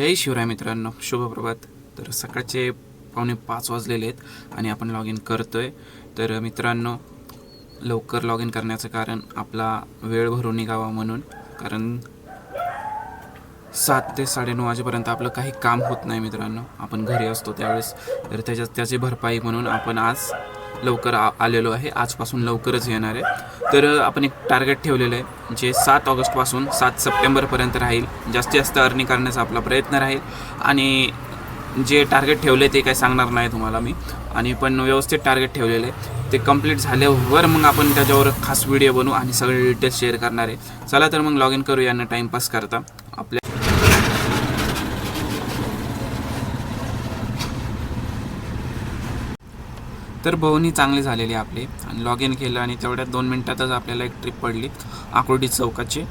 जय शिवराय मित्रांनो. शुभप्रभात तर सकाळचे पावणे पाच वाजलेले आहेत आणि आपण लॉग इन करतो आहे तर मित्रांनो लवकर लॉग इन करण्याचं कारण आपला वेळ भरून निघावा म्हणून कारण सात ते साडेनऊ वाजेपर्यंत आपलं काही काम होत नाही मित्रांनो. आपण घरी असतो त्यावेळेस तर त्याच्या त्याची भरपाई म्हणून आपण आज लवकर आ आलेलो आहे. आजपासून लवकरच येणार आहे. तर आपण एक टार्गेट ठेवलेलं आहे जे सात ऑगस्टपासून सात सप्टेंबरपर्यंत राहील. जास्तीत जास्त अर्निंग करण्याचा आपला प्रयत्न राहील. आणि जे टार्गेट ठेवले ते काही सांगणार नाही तुम्हाला मी. आणि पण व्यवस्थित टार्गेट ठेवलेलं आहे. ते कंप्लीट झाल्यावर मग आपण त्याच्यावर खास व्हिडिओ बनवू आणि सगळे डिटेल्स शेअर करणार आहे. चला तर मग लॉग इन करू यांना टाईमपास करता. आपल्या तर भवनी चांगली झालेली आपली. आणि लॉग इन केलं आणि तेवढ्या दोन मिनटातच आपल्याला एक ट्रिप पडली. आकुर्डी चौकाची.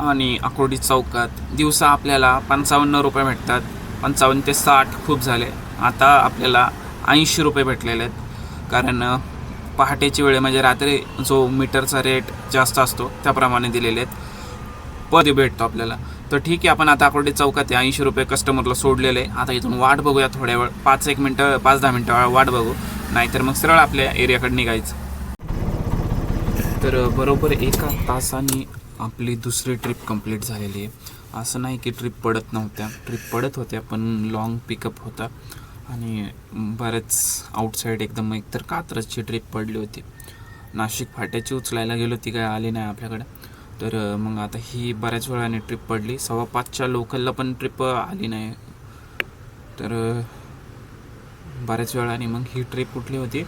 आणि आकुर्डी चौकात दिवसा आपल्याला पंचावन्न रुपये भेटतात. पंचावन्न ते साठ खूप झाले. आता आपल्याला ऐंशी रुपये भेटलेले आहेत. कारण पहाटेची वेळ म्हणजे रात्री जो मीटरचा रेट जास्त असतो त्याप्रमाणे दिलेले आहेत. पद भेटतो आपल्याला? तर ठीक आहे आपण आता आकुर्डी चौकात आहे. ऐंशी रुपये कस्टमरला सोडलेले आहे. आता इथून वाट बघूया थोड्या वेळ. पाच एक मिनटं पाच दहा मिनटं वाट बघू. नाहीतर मग सरळ आपल्या एरियाकडे निघायचं. तर बरोबर एका तासाने आपली दुसरी ट्रिप कंप्लीट झालेली आहे. असं नाही की ट्रिप पडत नव्हत्या. ट्रिप पडत होत्या पण लॉंग पिकअप होता. आणि बरेच आउटसाईड एकदम एकतर कात्रजची ट्रिप पडली होती. नाशिक फाट्याची उचलायला गेलो ती काय आली नाही आपल्याकडे. तर मग आता ही बऱ्याच वेळाने ट्रिप पडली. सव्वा पाचच्या लोकलला पण ट्रिप आली नाही. तर बऱ्याच वेळाने मग ही ट्रिप कुठली होती?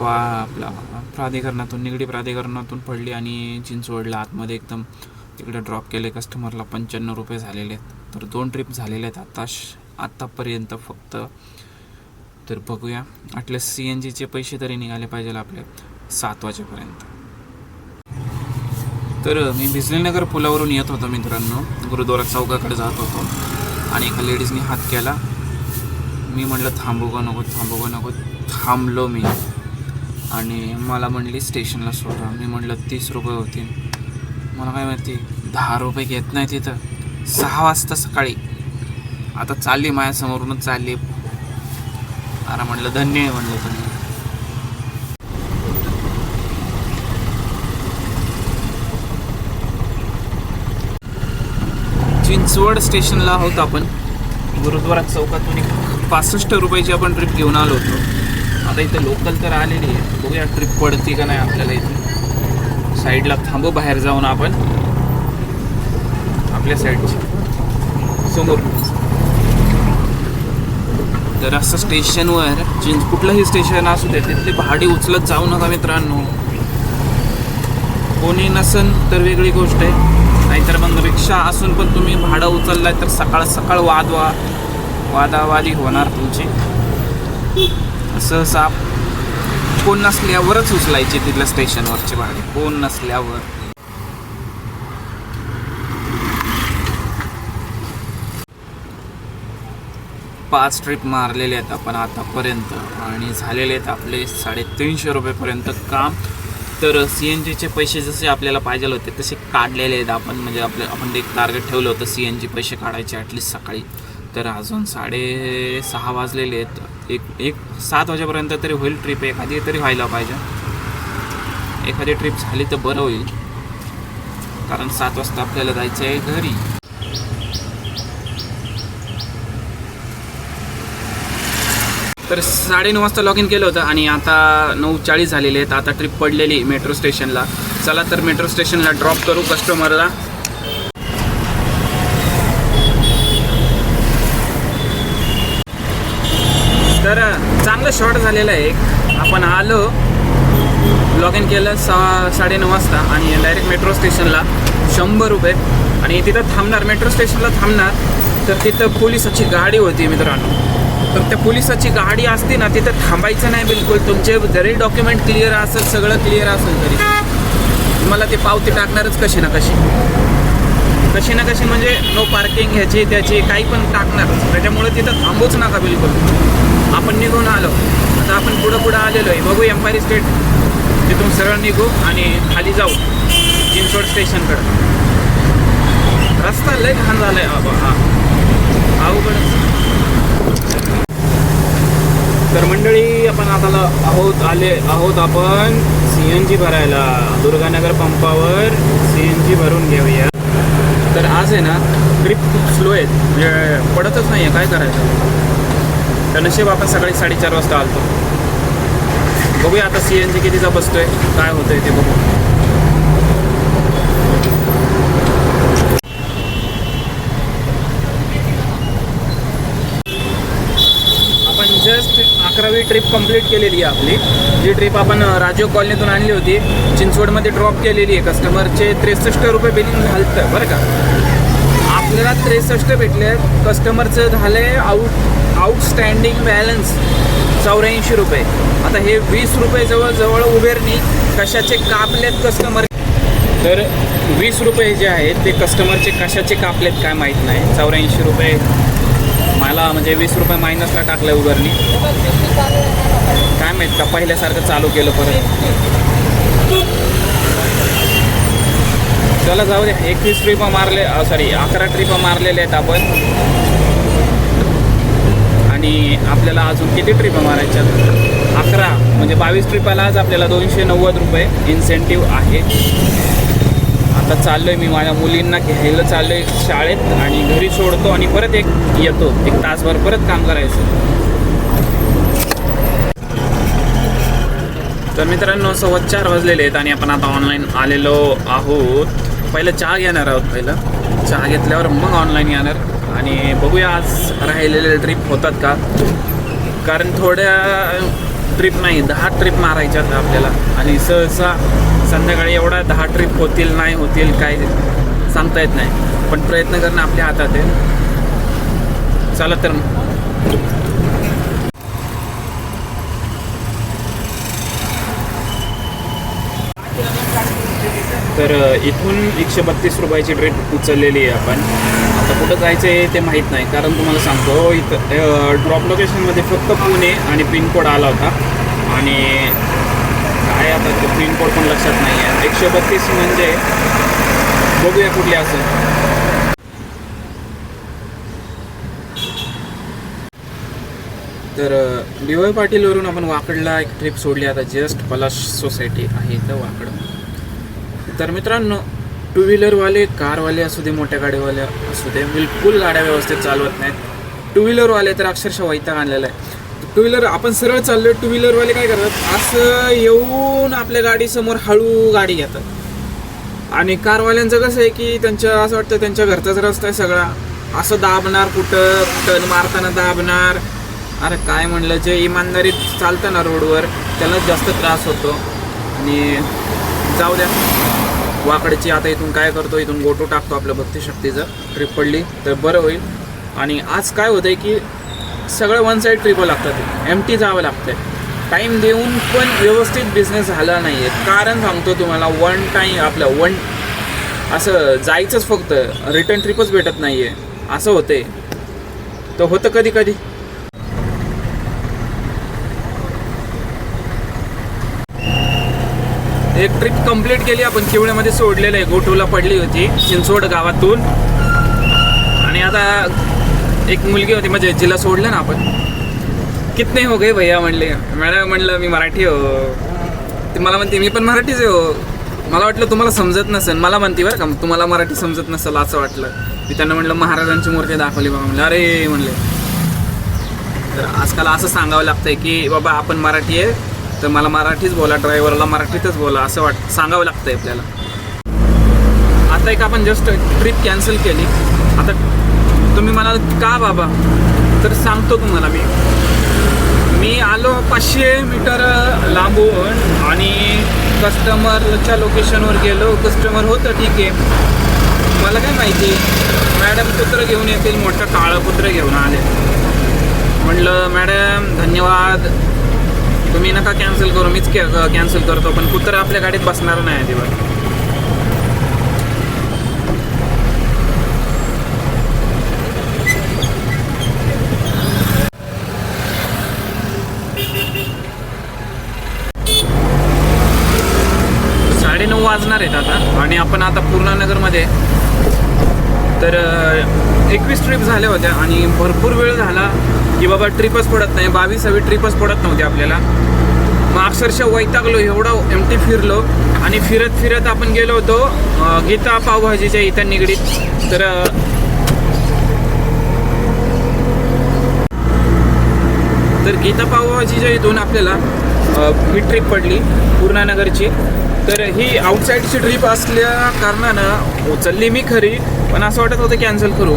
पा आपला प्राधिकरणातून निगडी प्राधिकरणातून पडली आणि चिंचवडला आतमध्ये एकदम तिकडे ड्रॉप केले. कस्टमरला पंच्याण्णव रुपये झालेले आहेत. तर दोन ट्रिप झालेले आहेत आता आत्तापर्यंत फक्त. तर बघूया. अटले सी एन जीचे पैसे तरी निघाले पाहिजे आपले सात वाजेपर्यंत. तर मी भिजलीनगर पुलावरून येत होतो मित्रांनो. गुरुद्वारा चौकाकडे जात होतो. आणि एका लेडीजने हात केला. मी म्हटलं थांबू का नको थांबू का नको. थांबलो मी. आणि मला म्हणली स्टेशनला सोडा. मी म्हटलं तीस रुपये होतील मला काय माहिती दहा रुपये घेत नाही तिथं. सहा वाजता सकाळी. आता चालली माझ्यासमोरूनच चालली. अरे म्हटलं धन्य आहे म्हणलं तुम्ही. चिंचवड स्टेशनला आहोत आपण. गुरुद्वारा चौकातून एक पासष्ट रुपयाची आपण ट्रिप घेऊन आलो होतो. आता इथं लोकल तर आलेली आहे बघूया ट्रिप पडते का नाही आपल्याला इथे. साईडला थांबू बाहेर जाऊन आपण. आपल्या साईडची समोर. तर असं स्टेशनवर चिंच कुठलंही स्टेशन असू दे तिथली भाडी उचलत जाऊ नका मित्रांनो. कोणी नसन तर वेगळी गोष्ट आहे. नाहीतर मग रिक्षा असून पण तुम्ही भाडं उचललं तर सकाळ सकाळ वाद वा वादावादी होणार तुमची. सहसा कोण नसल्यावरच उचलायची तिथल्या स्टेशनवरची भाडे. कोण नसल्यावर. पाच ट्रिप मारलेले आहेत आपण आतापर्यंत आणि झालेले आहेत आपले साडेतीनशे रुपयेपर्यंत काम. तर सी एन जीचे पैसे जसे आपल्याला पाहिजे होते तसे काढलेले आहेत आपण. म्हणजे आपले आपण एक टार्गेट ठेवलं होतं सी एन जी पैसे काढायचे ॲटलिस्ट सकाळी. तर अजून साडे सहा वाजलेले आहेत. एक एक सात वाजेपर्यंत तरी होईल ट्रिप एखादी तरी व्हायला पाहिजे. एखादी ट्रिप झाली तर बरं होईल. कारण सात वाजता आपल्याला जायचं आहे घरी. तर साडेनऊ वाजता लॉग इन केलं होतं आणि आता नऊ चाळीस झालेले आहेत. आता ट्रिप पडलेली मेट्रो स्टेशनला चला तर मेट्रो स्टेशनला ड्रॉप करू कस्टमरला तर चांगलं शॉर्ट झालेलं आहे. एक आपण आलो. लॉग इन केलं सहा साडेनऊ वाजता आणि डायरेक्ट मेट्रो स्टेशनला शंभर रुपये. आणि तिथं थांबणार मेट्रो स्टेशनला थांबणार. तर तिथं पोलिसाची गाडी होती मित्रांनो. तर त्या पोलिसाची गाडी असते ना तिथं थांबायचं नाही बिलकुल. तुमचे जरी डॉक्युमेंट क्लिअर असेल सगळं क्लिअर असेल तरी. तुम्हाला ते पावती टाकणारच कशी ना कशी. कशी ना कशी म्हणजे नो पार्किंग ह्याची त्याची काही पण टाकणारच. त्याच्यामुळे तिथं थांबूच नका बिलकुल. आपण निघून आलो. आता आपण पुढं पुढं आलेलो आहे. बघू एम्पायर स्टेट तिथून सरळ निघू आणि खाली जाऊ. चिंचवड स्टेशनकडं. रस्ता लय घाण झाला आहे बाबा हा. अवघडच तर मंडळी आपण आता आहोत आले आहोत आपण सी एन जी भरायला. दुर्गानगर पंपावर सी एन जी भरून घेऊया. तर आज आहे ना ट्रिप खूप स्लो आहेत. म्हणजे पडतच नाही आहे काय करायचं? तर नशीब आपण सकाळी साडेचार वाजता आलतो. बघूया आता सी एन जी कितीचा बसतोय काय होतंय ते बघू आपण जस्ट अकरावी ट्रिप कंप्लीट केलेली आहे आपली. जी ट्रिप आपण राजीव कॉलनीतून आणली होती चिंचवडमध्ये ड्रॉप केलेली आहे. कस्टमरचे त्रेसष्ट रुपये बिलिंग झालं बरं का? आपल्याला त्रेसष्ट भेटले कस्टमरचं झालं आहे आउट आउटस्टँडिंग बॅलन्स चौऱ्याऐंशी रुपये. आता हे वीस रुपये जवळजवळ उबेरनी कशाचे कापलेत कस्टमर तर वीस रुपये जे आहेत ते कस्टमरचे कशाचे कापलेत काय माहीत नाही. चौऱ्याऐंशी रुपये मला म्हणजे वीस रुपये मायनसला टाकलं आहे उबरनी काय माहीत का पहिल्यासारखं चालू केलं परत. चला जाऊ दे. एकवीस ट्रिप मारले सॉरी अकरा ट्रिप मारलेले आहेत आपण. आणि आपल्याला अजून किती ट्रिप मारायच्या अकरा म्हणजे बावीस ट्रिपाला आज आपल्याला दोनशे नव्वद रुपये इन्सेंटिव्ह आहे. आता चाललो आहे मी माझ्या मुलींना घ्यायला चाललो आहे शाळेत आणि घरी सोडतो आणि परत एक येतो. एक तासभर परत काम करायचं. तर मित्रांनो सव्वा चार वाजलेले आहेत आणि आपण आता ऑनलाईन आलेलो आहोत. पहिलं चहा घेणार आहोत पहिलं. चहा घेतल्यावर मग ऑनलाईन येणार. आणि बघूया आज राहिलेले ट्रिप होतात का? कारण थोड्या ट्रिप नाही दहा ट्रिप मारायच्या आपल्याला. आणि सहसा संध्याकाळी एवढा दहा ट्रिप होतील नाही होतील काय सांगता येत नाही. पण प्रयत्न करणं आपल्या हातात आहे. चला तर तर इथून एकशे बत्तीस रुपयाची ट्रिप उचललेली आहे आपण. आता कुठं जायचं आहे ते माहीत नाही. कारण तुम्हाला सांगतो इथं ड्रॉप लोकेशनमध्ये फक्त पुणे आणि पिनकोड आला होता. आणि काय आता ते पिनकोड पण लक्षात नाही आहे. एकशे बत्तीस म्हणजे बघूया कुठली असेल. तर डिवाय पाटीलवरून आपण वाकडला एक ट्रिप सोडली आता जस्ट पलाश सोसायटी आहे इथं वाकड. तर मित्रांनो टू व्हीलरवाले कारवाले असू दे मोठ्या गाडीवाले असू दे बिलकुल गाड्या व्यवस्थित चालवत नाहीत. टू व्हीलरवाले तर अक्षरशः वैताग आणलेला आहे. टू व्हीलर आपण सरळ चाललो टू व्हीलरवाले काय करतात? असं येऊन आपल्या गाडीसमोर हळू गाडी घेतात. आणि कारवाल्यांचं कसं आहे की त्यांच्या असं वाटतं त्यांच्या घरचाच रस्ता आहे सगळा असं दाबणार कुठं टन मारताना दाबणार. अरे काय म्हणलं जे इमानदारीत चालतं ना रोडवर त्यालाच जास्त त्रास होतो. आणि जाऊ द्या. वाकडची आता इथून काय करतो इथून गोटो टाकतो आपलं भक्तिशक्तीचं ट्रिप पडली तर बरं होईल. आणि आज काय होतं आहे की सगळं वन साईड ट्रिपो लागतात एम टी जावं लागतं टाईम देऊन पण व्यवस्थित बिझनेस झाला नाही आहे कारण सांगतो तुम्हाला वन टाईम आपलं वन असं जायचंच फक्त. रिटर्न ट्रिपच भेटत नाही आहे असं होते तर होतं कधी कधी. एक ट्रिप कंप्लीट केली आपण. चिवण्यामध्ये सोडलेलं आहे. गोटूला पडली होती. चिंचवड गावातून. आणि आता एक मुलगी होती म्हणजे जिला सोडलं ना आपण. कितने हो गए भैया म्हणले. मॅडम म्हणलं मी मराठी हो. ती मला म्हणते मी पण मराठीच आहे हो. मला वाटलं तुम्हाला समजत नसेल. मला म्हणते बरं का तुम्हाला मराठी समजत नसेल असं वाटलं. मी त्यांना म्हणलं महाराजांची मूर्ती दाखवली बाबा म्हणलं अरे म्हणले. तर आजकाल असं सांगावं लागतंय की बाबा आपण मराठी आहे तर मला मराठीच बोला ड्रायव्हरला मराठीतच बोला असं वाट सांगावं लागतंय आपल्याला. आता एक आपण जस्ट ट्रिप कॅन्सल केली. आता तुम्ही म्हणाल का बाबा? तर सांगतो तुम्हाला मी. मी आलो पाचशे मीटर लांबून आणि कस्टमरच्या लोकेशनवर गेलो. कस्टमर होतं ठीक आहे. मला काय माहिती मॅडम कुत्र घेऊन येतील? मोठं काळं कुत्र घेऊन आले. म्हणलं मॅडम धन्यवाद. तुम्ही नका कॅन्सल करू. मीच कॅन्सल करतो पण कुत्र आपल्या गाडीत बसणार नाही अजिबात साडेनऊ वाजणार आहेत आता. आणि आपण आता पूर्णानगरमध्ये तर एकवीस ट्रिप झाल्या होत्या आणि भरपूर वेळ झाला की बाबा ट्रिपच पडत नाही. बावीसावी ट्रिपच पडत नव्हती आपल्याला. मग अक्षरशः वैतागलो एवढं एम टी फिरलो आणि फिरत फिरत आपण गेलो होतो गीता पावभाजीच्या इथं निगडीत. तर तर गीता पावभाजीच्या इथून आपल्याला ही ट्रिप पडली पूर्णानगरची तर ही आउटसाईडची ट्रिप असल्या कारणानं उचलली मी खरी पण असं वाटत होतं कॅन्सल करू.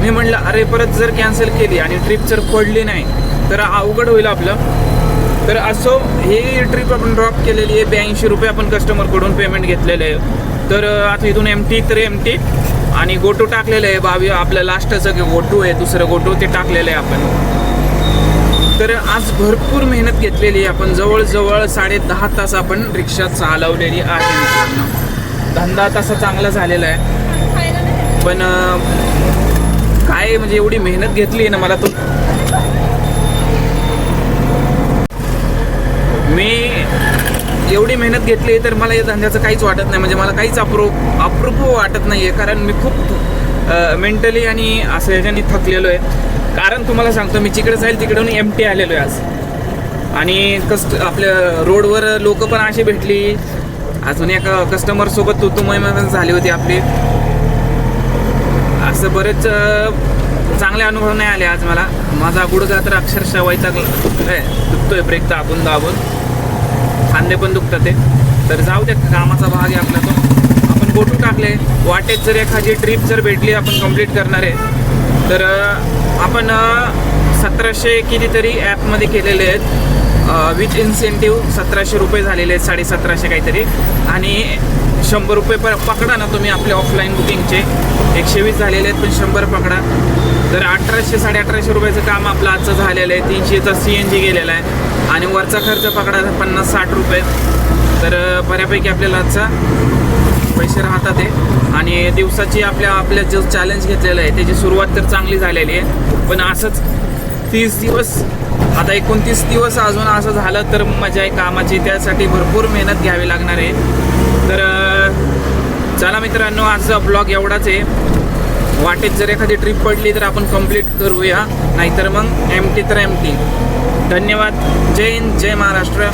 मी म्हटलं अरे परत जर कॅन्सल केली आणि ट्रिप जर पडली नाही तर अवघड होईल आपलं. तर असो ही ट्रिप आपण ड्रॉप केलेली आहे ब्याऐंशी रुपये आपण कस्टमरकडून पेमेंट घेतलेलं आहे. तर आता इथून एम टी तर एम टी आणि गोटू टाकलेलं आहे बावी आपलं लास्टचं गोटू आहे दुसरं गोटू ते टाकलेलं आहे आपण. तर आज भरपूर मेहनत घेतलेली आहे. आपण जवळजवळ साडे दहा तास आपण रिक्षा चालवलेली आहे मित्रांनो. धंदा तसा चांगला झालेला आहे. पण काय म्हणजे एवढी मेहनत घेतली आहे ना मला तो? मी एवढी मेहनत घेतली तर मला या धंद्याचं काहीच वाटत नाही. म्हणजे मला काहीच अप्रूप अप्रूप वाटत नाही आहे कारण मी खूप मेंटली आणि असं ह्याच्याने थकलेलो आहे. कारण तुम्हाला सांगतो मी जिकडे जाईल तिकडून एम टी आलेलो आहे आज. आणि कस्ट आपल्या रोडवर लोक पण अशी भेटली. अजून एका कस्टमरसोबत तू तू झाली होती आपली. असं बरेच चांगले अनुभव नाही आले आज मला. माझा गुडघा तर अक्षरशः व्हायचा दुखतोय ब्रेक दाबून दाबून. खांदे पण दुखतात ते. तर जाऊ द्या कामाचा भाग आहे आपला तो. आपण गोटू टाकले. वाटेत जर एखादी ट्रिप जर भेटली आपण कंप्लीट करणार आहे. तर आपण सतराशे कितीतरी ॲपमध्ये केलेले आहेत. विथ इन्सेंटिव्ह सतराशे रुपये झालेले आहेत साडे सतराशे काहीतरी. आणि शंभर रुपये पर पकडा ना तुम्ही आपले ऑफलाईन बुकिंगचे एकशे वीस झालेले आहेत पण शंभर पकडा. तर अठराशे साडे अठराशे रुपयाचं काम आपलं आजचं झालेलं आहे. तीनशेचा सी एन जी गेलेला आहे. आणि वरचा खर्च पकडा पन्नास साठ रुपये. तर बऱ्यापैकी आपल्याला आजचा पैसे राहतात आहे आणि दिवसाची आपल्या आपल्या जो चॅलेंज घेतलेलं आहे त्याची सुरुवात तर चांगली झालेली आहे. पण असंच तीस दिवस आता एकोणतीस दिवस अजून असं झालं तर मजा आहे कामाची. त्यासाठी भरपूर मेहनत घ्यावी लागणार आहे. तर चला मित्रांनो आजचा ब्लॉग एवढाच आहे. वाटेत जर एखादी ट्रिप पडली तर आपण कंप्लीट करूया. नाहीतर मग एम टी तर एम टी धन्यवाद. जय हिंद जय महाराष्ट्र.